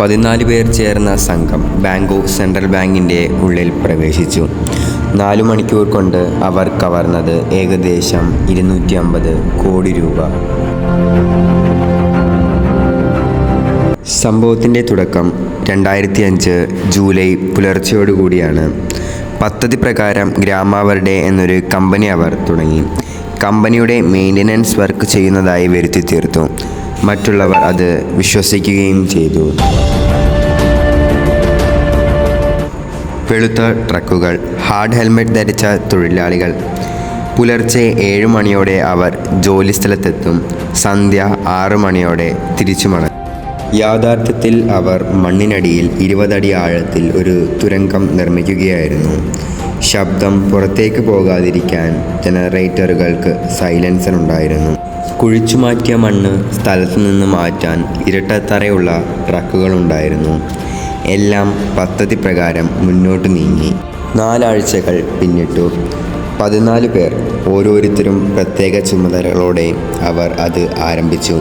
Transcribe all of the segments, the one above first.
പതിനാല് പേർ ചേർന്ന സംഘം ബാങ്കോക്ക് സെൻട്രൽ ബാങ്കിന്റെ ഉള്ളിൽ പ്രവേശിച്ചു. നാലു മണിക്കൂർ കൊണ്ട് അവർ കവർന്നത് ഏകദേശം ഇരുന്നൂറ്റി അമ്പത് കോടി രൂപ. സംഭവത്തിന്റെ തുടക്കം രണ്ടായിരത്തി അഞ്ച് ജൂലൈ പുലർച്ചയോടുകൂടിയാണ് പദ്ധതി പ്രകാരം ഗ്രാമാവരുടെ എന്നൊരു കമ്പനി അവർ തുടങ്ങി. കമ്പനിയുടെ മെയിന്റനൻസ് വർക്ക് ചെയ്യുന്നതായി വരുത്തി തീർത്തു. മറ്റുള്ളവർ അത് വിശ്വസിക്കുകയും ചെയ്തു. വെളുത്ത ട്രക്കുകൾ ഹാർഡ് ഹെൽമെറ്റ് ധരിച്ച തൊഴിലാളികൾ. പുലർച്ചെ ഏഴ് മണിയോടെ അവർ ജോലിസ്ഥലത്തെത്തും. സന്ധ്യ ആറ് മണിയോടെ തിരിച്ചു മടങ്ങും യാഥാർത്ഥ്യത്തിൽ അവർ മണ്ണിനടിയിൽ ഇരുപതടി ആഴത്തിൽ ഒരു തുരങ്കം നിർമ്മിക്കുകയായിരുന്നു. ശബ്ദം പുറത്തേക്ക് പോകാതിരിക്കാൻ ജനറേറ്ററുകൾക്ക് സൈലൻസർ ഉണ്ടായിരുന്നു കുഴിച്ചുമാറ്റിയ മണ്ണ് സ്ഥലത്തു നിന്ന് മാറ്റാൻ ഇരട്ടത്തറയുള്ള ട്രക്കുകളുണ്ടായിരുന്നു. എല്ലാം പദ്ധതി പ്രകാരം മുന്നോട്ട് നീങ്ങി. നാലാഴ്ചകൾ പിന്നിട്ടു. പതിനാല് പേർ ഓരോരുത്തരും പ്രത്യേക ചുമതലകളോടെ അവർ അത് ആരംഭിച്ചു.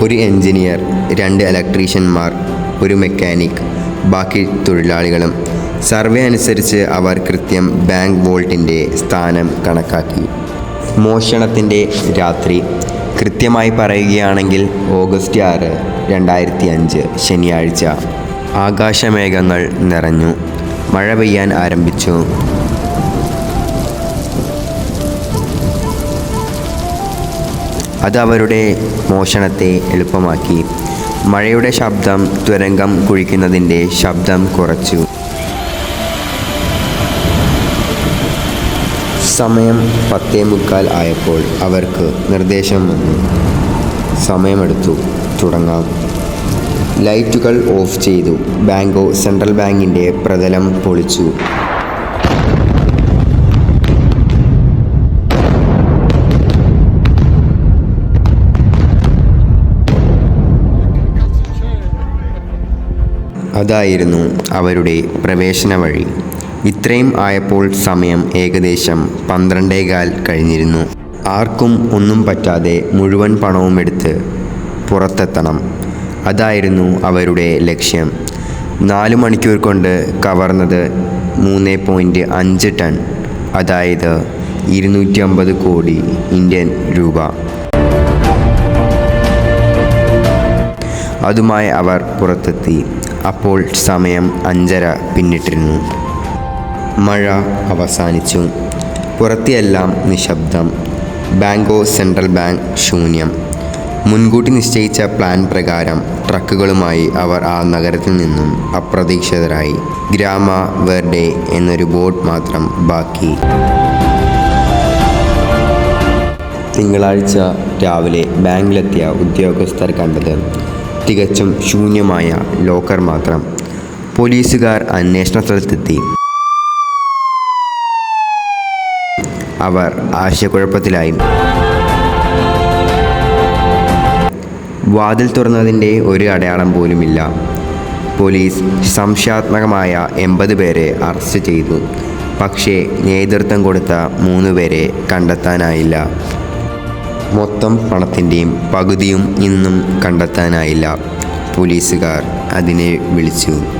ഒരു എഞ്ചിനീയർ രണ്ട് ഇലക്ട്രീഷ്യന്മാർ ഒരു മെക്കാനിക് ബാക്കി തൊഴിലാളികളും സർവേ അനുസരിച്ച് അവർ കൃത്യം ബാങ്ക് വോൾട്ടിന്റെ സ്ഥാനം കണക്കാക്കി. മോഷണത്തിന്റെ രാത്രി. കൃത്യമായി പറയുകയാണെങ്കിൽ ഓഗസ്റ്റ് ആറ് രണ്ടായിരത്തി അഞ്ച് ശനിയാഴ്ച. ആകാശമേഘങ്ങൾ നിറഞ്ഞു. മഴ പെയ്യാൻ ആരംഭിച്ചു. അത് അവരുടെ മോഷണത്തെ എളുപ്പമാക്കി. മഴയുടെ ശബ്ദം തുരങ്കം കുഴിക്കുന്നതിന്റെ ശബ്ദം കുറച്ചു. സമയം പത്തേ മുക്കാൽ ആയപ്പോൾ അവർക്ക് നിർദ്ദേശം വന്നു. സമയമെടുത്തു. തുടങ്ങാം. ലൈറ്റുകൾ ഓഫ് ചെയ്തു. ബാങ്കോ സെൻട്രൽ ബാങ്കിന്റെ പ്രതലം പൊളിച്ചു. അതായിരുന്നു അവരുടെ പ്രവേശന വഴി ഇത്രയും ആയപ്പോൾ സമയം ഏകദേശം പന്ത്രണ്ടേകാൽ കഴിഞ്ഞിരുന്നു. ആർക്കും ഒന്നും പറ്റാതെ മുഴുവൻ പണവും എടുത്ത് പുറത്തെത്തണം. അതായിരുന്നു അവരുടെ ലക്ഷ്യം. നാല് മണിക്കൂർ കൊണ്ട് കവർന്നത് മൂന്ന് പോയിന്റ് അഞ്ച് ടൺ അതായത് ഇരുന്നൂറ്റി അമ്പത് കോടി ഇന്ത്യൻ രൂപ. അതുമായി അവർ പുറത്തെത്തി. അപ്പോൾ സമയം അഞ്ചര പിന്നിട്ടിരുന്നു. മഴ അവസാനിച്ചു. പുറത്തെല്ലാം നിശബ്ദം. ബാങ്കോ സെൻട്രൽ ബാങ്ക് ശൂന്യം. മുൻകൂട്ടി നിശ്ചയിച്ച പ്ലാൻ പ്രകാരം ട്രക്കുകളുമായി അവർ ആ നഗരത്തിൽ നിന്നും അപ്രതീക്ഷിതരായി. ഗ്രാമ വെർഡെ എന്നൊരു ബോട്ട് മാത്രം ബാക്കി. തിങ്കളാഴ്ച രാവിലെ ബാങ്കിലെത്തിയ ഉദ്യോഗസ്ഥർ കണ്ടത് തികച്ചും ശൂന്യമായ ലോക്കർ മാത്രം. പോലീസുകാർ അന്വേഷണ സ്ഥലത്തെത്തി. അവർ ആശയക്കുഴപ്പത്തിലായി. വാതിൽ തുറന്നതിന്റെ ഒരു അടയാളം പോലുമില്ല. പോലീസ് സംശയാത്മകമായ എൺപത് പേരെ അറസ്റ്റ് ചെയ്തു. പക്ഷേ നേതൃത്വം കൊടുത്ത മൂന്ന് പേരെ കണ്ടെത്താനായില്ല. മൊത്തം പണത്തിന്റെയും പകുതിയും ഇന്നും കണ്ടെത്താനായില്ല. പോലീസുകാർ അതിനെ വിളിച്ചു.